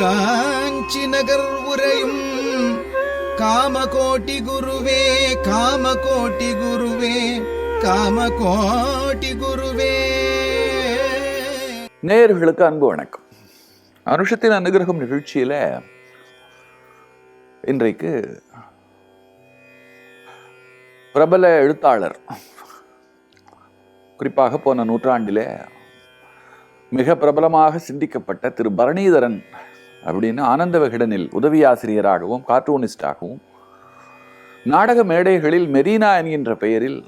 காஞ்சி நகர் உரையும் காமகோட்டி குருவே காமகோட்டி குருவே காமகோட்டி குருவே. நேயர்களுக்கு அன்பு வணக்கம். அனுஷத்தின் அனுகிரகம் நிகழ்ச்சியில இன்றைக்கு பிரபல எழுத்தாளர் குறிப்பாக போன நூற்றாண்டிலே மிக பிரபலமாக சிந்திக்கப்பட்ட திரு பரணிதரன் அப்படின்னு ஆனந்த விகடனில் உதவி ஆசிரியராகவும் கார்ட்டூனிஸ்டாகவும் நாடக மேடைகளில் மெரீனா என்கின்ற பெயரில்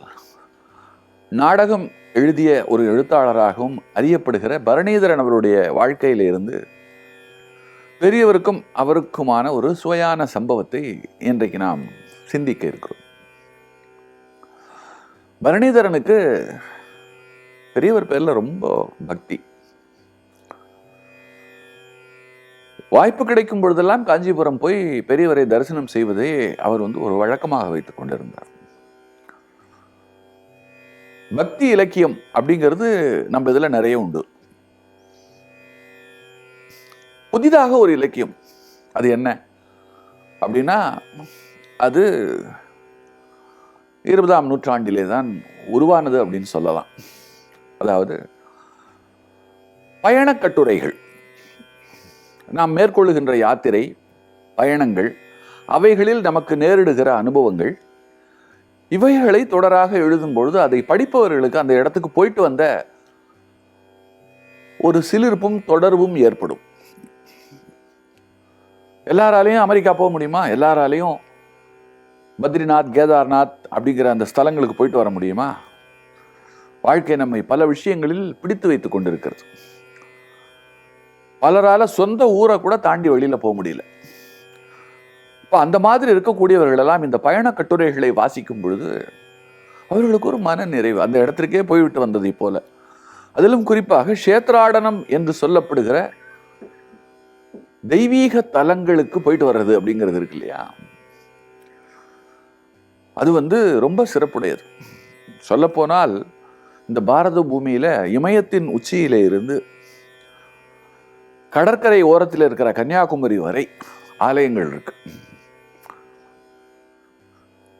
நாடகம் எழுதிய ஒரு எழுத்தாளராகவும் அறியப்படுகிற பரணீதரன் அவருடைய வாழ்க்கையிலிருந்து பெரியவருக்கும் அவருக்குமான ஒரு சுவையான சம்பவத்தை இன்றைக்கு நாம் சிந்திக்க இருக்கிறோம். பரணிதரனுக்கு பெரியவர் பேரில் ரொம்ப பக்தி. வாய்ப்பு கிடைக்கும் பொழுதெல்லாம் காஞ்சிபுரம் போய் பெரியவரை தரிசனம் செய்வதை அவர் வந்து ஒரு வழக்கமாக வைத்துக் கொண்டிருந்தார். பக்தி இலக்கியம் அப்படிங்கிறது நம்ம இதில் நிறைய உண்டு. புதிதாக ஒரு இலக்கியம். அது என்ன? அப்படின்னா அது இருபதாம் நூற்றாண்டிலே தான் உருவானது அப்படின்னு சொல்லலாம். அதாவது பயணக் கட்டுரைகள். நாம் மேற்கொள்ளுகின்ற யாத்திரை பயணங்கள் அவைகளில் நமக்கு நேரிடுகிற அனுபவங்கள் இவைகளை தொடராக எழுதும் பொழுது அதை படிப்பவர்களுக்கு அந்த இடத்துக்கு போயிட்டு வந்த ஒரு சிலிர்ப்பும் தொடர்பும் ஏற்படும். எல்லாராலையும் அமெரிக்கா போக முடியுமா? எல்லாராலையும் பத்ரிநாத் கேதார்நாத் அப்படிங்கிற அந்த ஸ்தலங்களுக்கு போயிட்டு வர முடியுமா? வாழ்க்கை நம்மை பல விஷயங்களில் பிடித்து வைத்துக் கொண்டிருக்கிறது. பலரால சொந்த ஊரை கூட தாண்டி வெளியில் போக முடியல. இப்போ அந்த மாதிரி இருக்கக்கூடியவர்கள் எல்லாம் இந்த பயண கட்டுரைகளை வாசிக்கும் பொழுது அவர்களுக்கு ஒரு மன நிறைவு. அந்த இடத்திற்கே போய்விட்டு வந்ததை போல. அதிலும் குறிப்பாக க்ஷேத்ராடனம் என்று சொல்லப்படுகிற தெய்வீக தலங்களுக்கு போயிட்டு வர்றது அப்படிங்கிறது இருக்கு இல்லையா? அது வந்து ரொம்ப சிறப்புடையது. சொல்லப்போனால் இந்த பாரத பூமியில இமயத்தின் உச்சியில இருந்து கடற்கரை ஓரத்தில் இருக்கிற கன்னியாகுமரி வரை ஆலயங்கள் இருக்கு.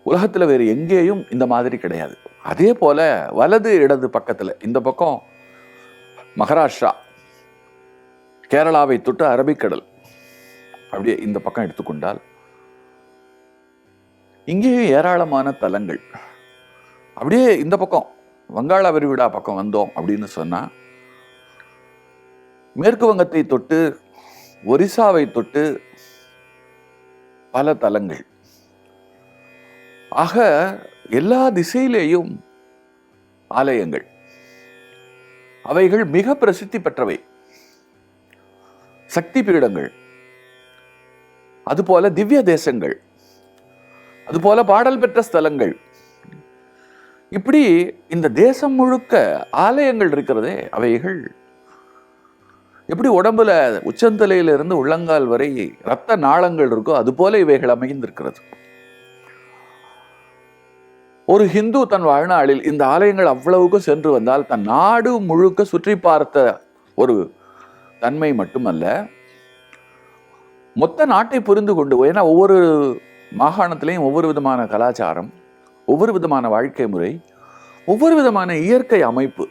உலகத்தில் வேறு எங்கேயும் இந்த மாதிரி கிடையாது. அதே போல வலது இடது பக்கத்தில் இந்த பக்கம் மகாராஷ்டிரா கேரளாவை தொட்டு அரபிக்கடல் அப்படியே இந்த பக்கம் எடுத்துக்கொண்டால் இங்கேயும் ஏராளமான தலங்கள். அப்படியே இந்த பக்கம் வங்காள விரிவிடா பக்கம் வந்தோம் அப்படின்னு சொன்னால் மேற்கு வங்கத்தை தொட்டு ஒரிசாவை தொட்டு பல தலங்கள். ஆக எல்லா திசையிலேயும் ஆலயங்கள். அவைகள் மிக பிரசித்தி பெற்றவை. சக்தி பீடங்கள். அதுபோல திவ்ய தேசங்கள். அதுபோல பாடல் பெற்ற ஸ்தலங்கள். இப்படி இந்த தேசம் முழுக்க ஆலயங்கள் இருக்கிறதே அவைகள் எப்படி உடம்புல உச்சந்தலையிலிருந்து உள்ளங்கால் வரை ரத்த நாளங்கள் இருக்கோ அது போல இவைகள் அமைந்திருக்கிறது. ஒரு ஹிந்து தன் வாழ்நாளில் இந்த ஆலயங்கள் அவ்வளவுக்கு சென்று வந்தால் தன் நாடு முழுக்க சுற்றி பார்த்த ஒரு தன்மை மட்டுமல்ல மொத்த நாட்டை புரிந்து கொண்டு ஏன்னா ஒவ்வொரு மாகாணத்திலையும் ஒவ்வொரு விதமான கலாச்சாரம் ஒவ்வொரு விதமான வாழ்க்கை முறை ஒவ்வொரு விதமான இயற்கை அமைப்பு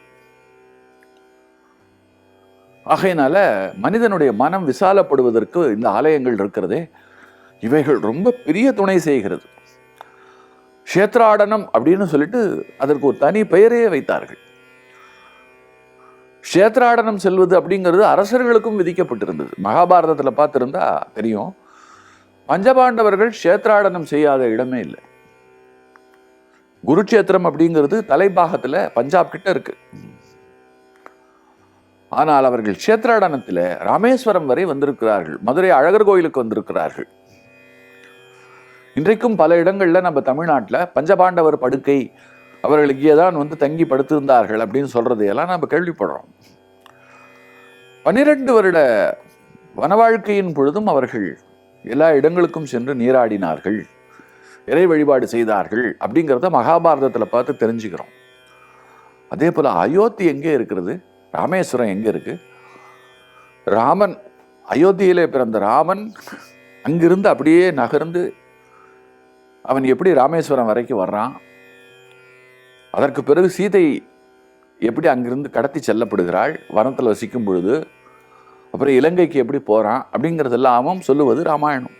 ஆகையினால மனிதனுடைய மனம் விசாலப்படுவதற்கு இந்த ஆலயங்கள் இருக்கிறதே. இவைகள் ரொம்ப பெரிய துணை செய்கிறது. க்ஷேத்ராடனம் அப்படின்னு சொல்லிட்டு அதற்கு ஒரு தனி பெயரே வைத்தார்கள். க்ஷேத்ராடனம் செல்வது அப்படிங்கிறது அரசர்களுக்கும் விதிக்கப்பட்டிருந்தது. மகாபாரதத்தில் பார்த்துருந்தா தெரியும். பஞ்சபாண்டவர்கள் க்ஷேத்ராடனம் செய்யாத இடமே இல்லை. குருட்சேத்திரம் அப்படிங்கிறது தலைப்பாகத்தில் பஞ்சாப் கிட்ட இருக்குது ஆனால் அவர்கள் க்ஷேத்ராடனத்தில் ராமேஸ்வரம் வரை வந்திருக்கிறார்கள். மதுரை அழகர் கோயிலுக்கு வந்திருக்கிறார்கள். இன்றைக்கும் பல இடங்களில் நம்ம தமிழ்நாட்டில் பஞ்சபாண்டவர் படுக்கை அவர்கள் இங்கேதான் வந்து தங்கி படுத்திருந்தார்கள் அப்படின்னு சொல்கிறதையெல்லாம் நம்ம கேள்விப்படுறோம். பன்னிரெண்டு வருட வனவாழ்க்கையின் பொழுதும் அவர்கள் எல்லா இடங்களுக்கும் சென்று நீராடினார்கள். இறை வழிபாடு செய்தார்கள் அப்படிங்கிறத மகாபாரதத்தில் பார்த்து தெரிஞ்சுக்கிறோம். அதே போல் அயோத்தி எங்கே இருக்கிறது? ராமேஸ்வரம் எங்கே இருக்கு? ராமன் அயோத்தியிலே பிறந்த ராமன் அங்கிருந்து அப்படியே நகர்ந்து அவன் எப்படி ராமேஸ்வரம் வரைக்கும் வர்றான்? அதற்கு பிறகு சீதை எப்படி அங்கிருந்து கடத்தி செல்லப்படுகிறாள்? வனத்தில் வசிக்கும் பொழுது அப்புறம் இலங்கைக்கு எப்படி போகிறான் அப்படிங்கிறதெல்லாமும் சொல்லுவது ராமாயணம்.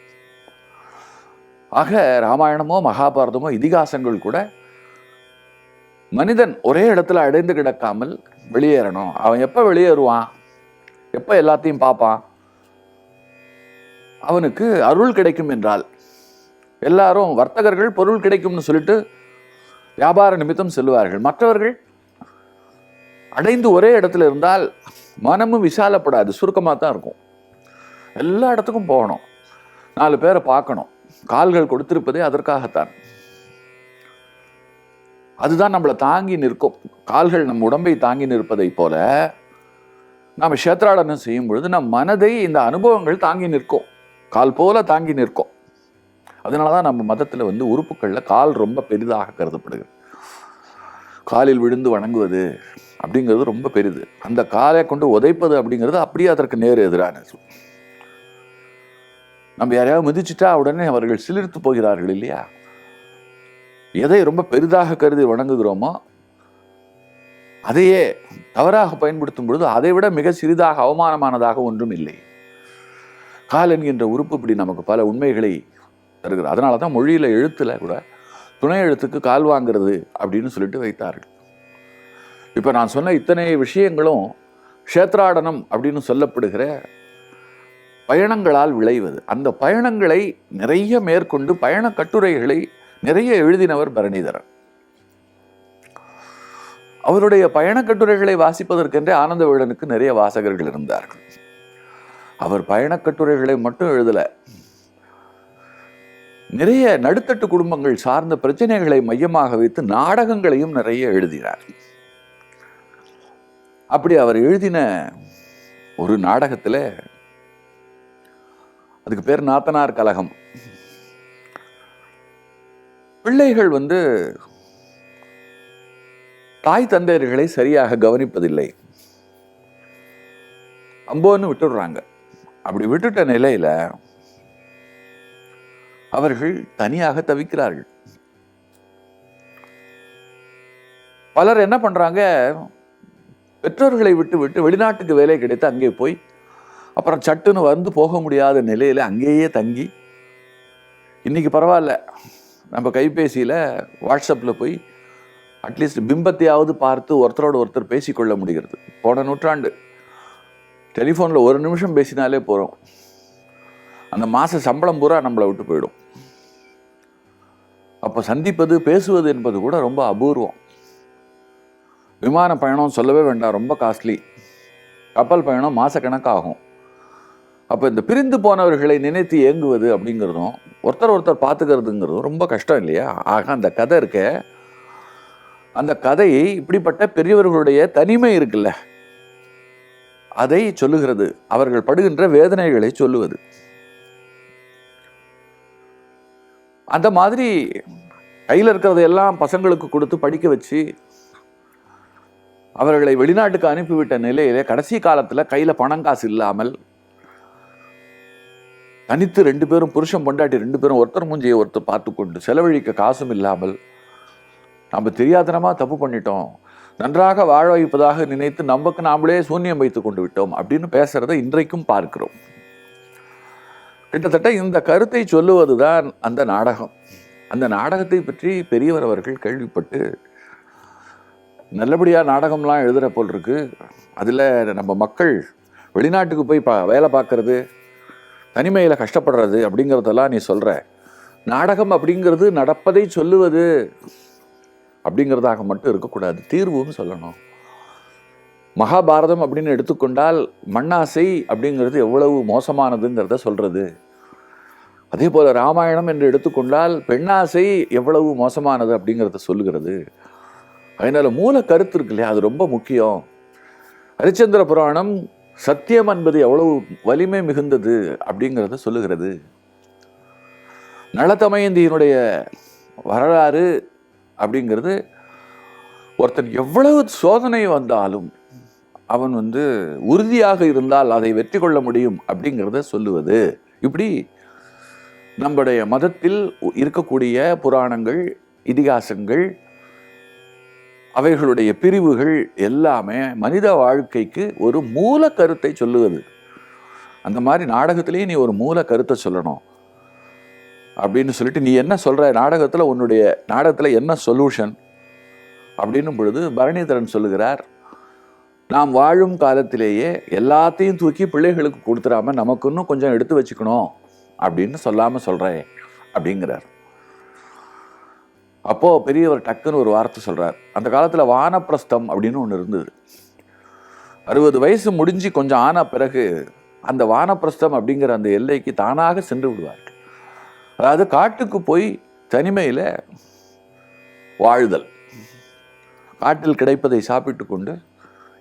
ஆக ராமாயணமோ மகாபாரதமோ இதிகாசங்கள் கூட மனிதன் ஒரே இடத்துல அடைந்து கிடக்காமல் வெளியேறணும். அவன் எப்போ வெளியேறுவான்? எப்போ எல்லாத்தையும் பார்ப்பான்? அவனுக்கு அருள் கிடைக்கும் என்றால். எல்லாரும் வர்த்தகர்கள் பொருள் கிடைக்கும்னு சொல்லிட்டு வியாபார நிமித்தம் செல்வார்கள் மற்றவர்கள் அடைந்து ஒரே இடத்துல இருந்தால் மனமும் விசாலப்படாது. சுருக்கமாக தான் இருக்கும். எல்லா இடத்துக்கும் போகணும். நாலு பேரை பார்க்கணும். கால்கள் கொடுத்திருப்பதே அதற்காகத்தான். அதுதான் நம்மளை தாங்கி நிற்கும். கால்கள் நம் உடம்பை தாங்கி நிற்பதை போல நாம் கஷேத்ராடனம் செய்யும் பொழுது நம் மனதை இந்த அனுபவங்கள் தாங்கி நிற்கும். கால் போல தாங்கி நிற்கும். அதனால தான் நம்ம மதத்தில் வந்து உறுப்புகளில் கால் ரொம்ப பெரிதாக கருதப்படுகிறது. காலில் விழுந்து வணங்குவது அப்படிங்கிறது ரொம்ப பெரிது. அந்த காலை கொண்டு உதைப்பது அப்படிங்கிறது அப்படியே அதற்கு நேர் எதிரானது நம்ம யாரையாவது மிதிச்சிட்டா உடனே அவர்கள் சிலிர்த்து போகிறார்கள் இல்லையா? எதை ரொம்ப பெரிதாக கருதி வணங்குகிறோமோ அதையே தவறாக பயன்படுத்தும் பொழுது அதை விட மிக சிறிதாக அவமானமானதாக ஒன்றும் இல்லை. கால் என்கின்ற உறுப்பு இப்படி நமக்கு பல உண்மைகளை தருகிறது. அதனால தான் மொழியில் எழுத்துல கூட துணை எழுத்துக்கு கால் வாங்கிறது அப்படின்னு சொல்லிட்டு வைத்தார்கள். இப்போ நான் சொன்ன இத்தனை விஷயங்களும் க்ஷேத்ராடனம் அப்படின்னு சொல்லப்படுகிற பயணங்களால் விளைவது. அந்த பயணங்களை நிறைய மேற்கொண்டு பயண கட்டுரைகளை நிறைய எழுதினவர் பரணிதரன். அவருடைய பயண கட்டுரைகளை வாசிப்பதற்கென்றே ஆனந்த வேடனுக்கு நிறைய வாசகர்கள் இருந்தார்கள். அவர் பயண கட்டுரைகளை மட்டும் எழுதல. நிறைய நடுத்தட்டு குடும்பங்கள் சார்ந்த பிரச்சனைகளை மையமாக வைத்து நாடகங்களையும் நிறைய எழுதினார். அப்படி அவர் எழுதின ஒரு நாடகத்தில் அதுக்கு பேர் நாத்தனார் கலகம். பிள்ளைகள் வந்து தாய் தந்தையர்களை சரியாக கவனிப்பதில்லை. அம்போன்னு விட்டுடுறாங்க. அப்படி விட்டுட்ட நிலையில அவர்கள் தனியாக தவிக்கிறார்கள். பலர் என்ன பண்றாங்க? பெற்றோர்களை விட்டு விட்டு வெளிநாட்டுக்கு வேலை கிடைத்து அங்கே போய் அப்புறம் சட்டுன்னு வந்து போக முடியாத நிலையில அங்கேயே தங்கி இன்னைக்கு பரவாயில்ல. நம்ம கைபேசியில் வாட்ஸ்அப்பில் போய் அட்லீஸ்ட் பிம்பத்தையாவது பார்த்து ஒருத்தரோட ஒருத்தர் பேசிக்கொள்ள முடிகிறது. போன நூற்றாண்டு. டெலிஃபோனில் ஒரு நிமிஷம் பேசினாலே போகிறோம் அந்த மாத சம்பளம் பூரா நம்மளை விட்டு போயிடும். அப்போ சந்திப்பது பேசுவது என்பது கூட ரொம்ப அபூர்வம். விமான பயணம் சொல்லவே வேண்டாம் ரொம்ப காஸ்ட்லி கப்பல் பயணம் மாசக்கணக்காகும். அப்போ இந்த பிரிந்து போனவர்களை நினைத்து ஏங்குவது அப்படிங்கிறதும் ஒருத்தர் ஒருத்தர் பார்த்துக்கிறதுங்கிறதும் ரொம்ப கஷ்டம் இல்லையா? ஆக அந்த கதை இருக்க அந்த கதையை இப்படிப்பட்ட பெரியவர்களுடைய தனிமை இருக்குல்ல அதை சொல்லுகிறது. அவர்கள் படுகின்ற வேதனைகளை சொல்லுவது. அந்த மாதிரி கையில் இருக்கிறதையெல்லாம் பசங்களுக்கு கொடுத்து படிக்க வச்சு அவர்களை வெளிநாட்டுக்கு அனுப்பிவிட்ட நிலையிலே கடைசி காலத்தில் கையில் பணம் காசு இல்லாமல் தனித்து ரெண்டு பேரும் புருஷன் பொண்டாட்டி ரெண்டு பேரும் ஒருத்தர் மூஞ்சியை ஒருத்தர் பார்த்து கொண்டு செலவழிக்க காசும் இல்லாமல் நம்ம தெரியாதனமாக தப்பு பண்ணிட்டோம். நன்றாக வாழ வைப்பதாக நினைத்து நமக்கு நாமளே சூன்யம் வைத்து கொண்டு விட்டோம் அப்படின்னு பேசுகிறத இன்றைக்கும் பார்க்கிறோம். கிட்டத்தட்ட இந்த கருத்தை சொல்லுவது தான் அந்த நாடகம். அந்த நாடகத்தை பற்றி பெரியவர் அவர்கள் கேள்விப்பட்டு நல்லபடியாக நாடகம்லாம் எழுதுகிற போல் இருக்குது அதில் நம்ம மக்கள் வெளிநாட்டுக்கு போய் பா வேலை பார்க்குறது தனிமையில் கஷ்டப்படுறது அப்படிங்கிறதெல்லாம் நீ சொல்கிற நாடகம் அப்படிங்கிறது நடப்பதை சொல்லுவது அப்படிங்கிறதாக மட்டும் இருக்கக்கூடாது. தீர்வும் சொல்லணும். மகாபாரதம் அப்படின்னு எடுத்துக்கொண்டால் மண்ணாசை அப்படிங்கிறது எவ்வளவு மோசமானதுங்கிறத சொல்கிறது அதே போல் ராமாயணம் என்று எடுத்துக்கொண்டால் பெண்ணாசை எவ்வளவு மோசமானது அப்படிங்கிறத சொல்லுகிறது. அதனால் மூல கருத்து இருக்கு இல்லையா? அது ரொம்ப முக்கியம். ஹரிச்சந்திர புராணம் சத்தியம் என்பது எவ்வளவு வலிமை மிகுந்தது அப்படிங்கிறத சொல்லுகிறது. நலத்தமயந்தியினுடைய வரலாறு அப்படிங்கிறது ஒருத்தன் எவ்வளவு சோதனை வந்தாலும் அவன் வந்து உறுதியாக இருந்தால் அதை வெற்றி கொள்ள முடியும் அப்படிங்கிறத சொல்லுவது. இப்படி நம்முடைய மதத்தில் இருக்கக்கூடிய புராணங்கள் இதிகாசங்கள் அவைகளுடைய பிரிவுகள் எல்லாமே மனித வாழ்க்கைக்கு ஒரு மூல கருத்தை சொல்லுவது அந்த மாதிரி நாடகத்திலேயே நீ ஒரு மூல கருத்தை சொல்லணும். அப்படின்னு சொல்லிட்டு நீ என்ன சொல்கிற நாடகத்தில் உன்னுடைய நாடகத்தில் என்ன சொல்யூஷன் அப்படின்னும் பொழுது பரணிதரன் சொல்லுகிறார் நாம் வாழும் காலத்திலேயே எல்லாத்தையும் தூக்கி பிள்ளைகளுக்கு கொடுத்துடாம நமக்கு இன்னும் கொஞ்சம் எடுத்து வச்சுக்கணும் அப்படின்னு சொல்லாமல் சொல்கிறேன் அப்படிங்கிறார். அப்போ பெரியவர் டக்குன்னு ஒரு வார்த்தை சொல்றார். அந்த காலத்துல வானப்பிரஸ்தம் அப்படின்னு ஒன்று இருந்தது. அறுபது வயசு முடிஞ்சு கொஞ்சம் ஆன பிறகு அந்த வானப்பிரஸ்தம் அப்படிங்கிற அந்த எல்லைக்கு தானாக சென்று விடுவார்கள். அதாவது காட்டுக்கு போய் தனிமையில் வாழுதல். காட்டில் கிடைப்பதை சாப்பிட்டு கொண்டு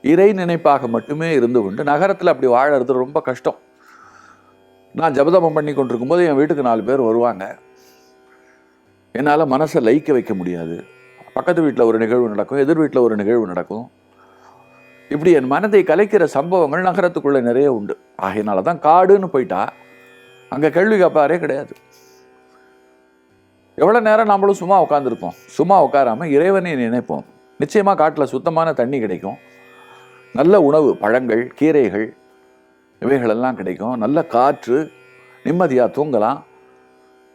இறை நினைப்பாக மட்டுமே இருந்து கொண்டு நகரத்தில் அப்படி வாழறது ரொம்ப கஷ்டம். நான் ஜபதமம் பண்ணி கொண்டிருக்கும்போது என் வீட்டுக்கு நாலு பேர் வருவாங்க. என்னால் மனசை லயிக்க வைக்க முடியாது. பக்கத்து வீட்டில் ஒரு நிகழ்வு நடக்கும் எதிர் வீட்டில் ஒரு நிகழ்வு நடக்கும். இப்படி என் மனதை கலைக்கிற சம்பவங்கள் நகரத்துக்குள்ளே நிறைய உண்டு. ஆகையினால தான் காடுன்னு போயிட்டா அங்கே கேள்வி கேட்பாரே கிடையாது. எவ்வளோ நேரம் நம்மளும் சும்மா உட்காந்துருப்போம் சும்மா உட்காராமல் இறைவனை நினைப்போம். நிச்சயமாக காட்டில் சுத்தமான தண்ணி கிடைக்கும். நல்ல உணவு பழங்கள் கீரைகள் இவைகளெல்லாம் கிடைக்கும். நல்ல காற்று நிம்மதியாக தூங்கலாம்.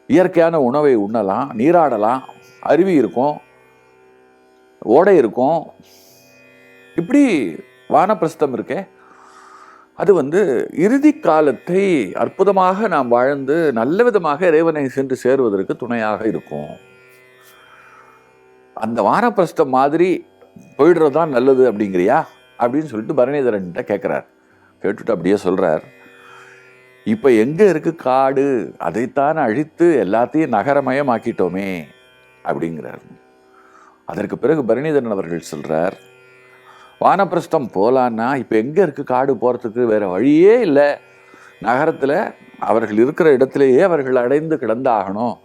இயற்கையான உணவை உண்ணலாம் நீராடலாம் அருவி இருக்கும் ஓடை இருக்கும். இப்படி வானப்பிரஸ்தம் இருக்கே. அது வந்து இறுதி காலத்தை அற்புதமாக நாம் வாழ்ந்து நல்ல விதமாக இறைவனை சென்று சேருவதற்கு துணையாக இருக்கும். அந்த வானப்பிரஸ்தம் மாதிரி போயிடுறது தான் நல்லது அப்படிங்கிறியா? அப்படின்னு சொல்லிட்டு பரணிதரன்கிட்ட கேட்குறார் கேட்டுட்டு அப்படியே சொல்கிறார் இப்போ எங்கே இருக்கு காடு? அதைத்தான் அழித்து எல்லாத்தையும் நகரமயமாக்கிட்டோமே அப்படிங்கிறார். அதற்கு பிறகு பரணிதரன் அவர்கள் சொல்கிறார் வானப்பிரஸ்தம் போகலான்னா இப்போ எங்கே இருக்கு காடு போகிறதுக்கு வேற வழியே இல்லை. நகரத்தில் அவர்கள் இருக்கிற இடத்திலேயே அவர்கள் அடைந்து கிடந்தாகணும்.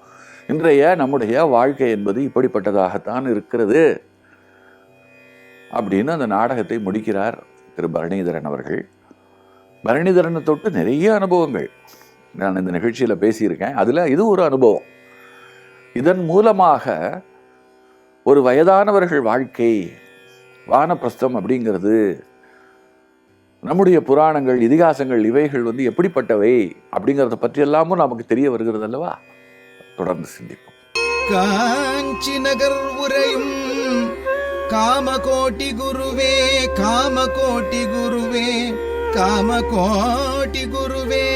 இன்றைய நம்முடைய வாழ்க்கை என்பது இப்படிப்பட்டதாகத்தான் இருக்கிறது. அப்படின்னு அந்த நாடகத்தை முடிக்கிறார் திரு பரணிதரன் அவர்கள். பரணிதரனை தொட்டு நிறைய அனுபவங்கள். நான் இந்த நிகழ்ச்சியில் பேசியிருக்கேன். அதில் இது ஒரு அனுபவம். இதன் மூலமாக ஒரு வயதானவர்கள் வாழ்க்கை வானப்பிரஸ்தம் அப்படிங்கிறது நம்முடைய புராணங்கள் இதிகாசங்கள் இவைகள் வந்து எப்படிப்பட்டவை அப்படிங்கிறத பற்றி எல்லாமும் நமக்கு தெரிய வருகிறது அல்லவா? தொடர்ந்து சிந்திப்போம். காஞ்சி நகர் உரையும் காமகோட்டி குருவே காமகோட்டி குருவே காம கோட்டி குருவே.